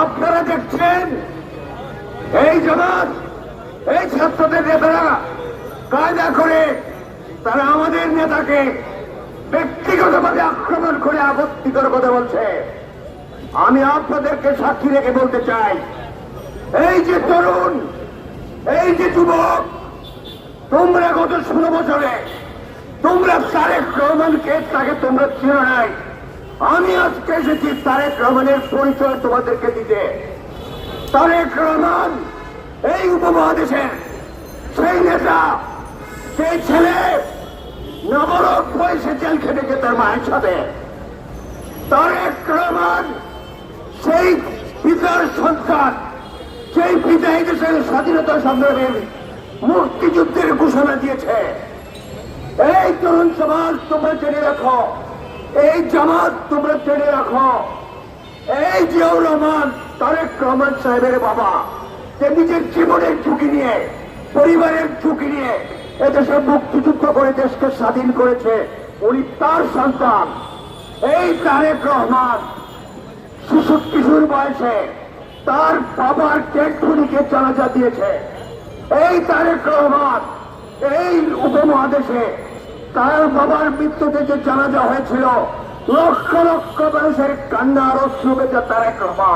আপনারা দেখছেন? এই জগৎ, এই ছাত্রদের নেতারা কায়দা করে তারা আমাদের নেতাকে ব্যক্তিগতভাবে আক্রমণ করে আপত্তিকর কথা বলছে। আমি আপনাদেরকে সাক্ষী রেখে বলতে চাই, এই যে তরুণ, এই যে যুবক, তোমরা গত ষোলো বছরে তোমরা তারেক রহমানকে তাকে তোমরা চিনো নাই। আমি আজকে এসেছি তারেক রহমানের পরিচয় তোমাদেরকে দিতে। তারেক রহমান এই উপমহাদেশের সেই নেতা, সেই ছেলে নবরক বয়সে জেল খেটেছে তার মায়ের সাথে। তারেক রহমান সেই পিতার সন্তান, সেই পিতা এই দেশের স্বাধীনতা সংগ্রামের মুক্তিযুদ্ধের ঘোষণা দিয়েছে। এই তরুণ সমাজ তোমরা জেনে রাখো এই জামাত তোমরা জেনে রাখো। এই জিয়াউর রহমান, তারেক রহমান সাহেবের বাবা, যে নিজের জীবনের ঝুঁকি নিয়ে, পরিবারের ঝুঁকি নিয়ে এদেশে মুক্তিযুদ্ধ করে দেশকে স্বাধীন করেছে, উনি তার সন্তান। এই তারেক রহমান শিশু কিশোর বয়সে তার বাবার ডেডবডিকে জানাজা দিয়েছে। এই তারেক রহমান এই উপমহাদেশে তার বাবার মৃত্যু থেকে জানাজা হয়েছিল। লক্ষ লক্ষ মানুষের কান্না আর অশ্রু বেজা তারেক রহমান।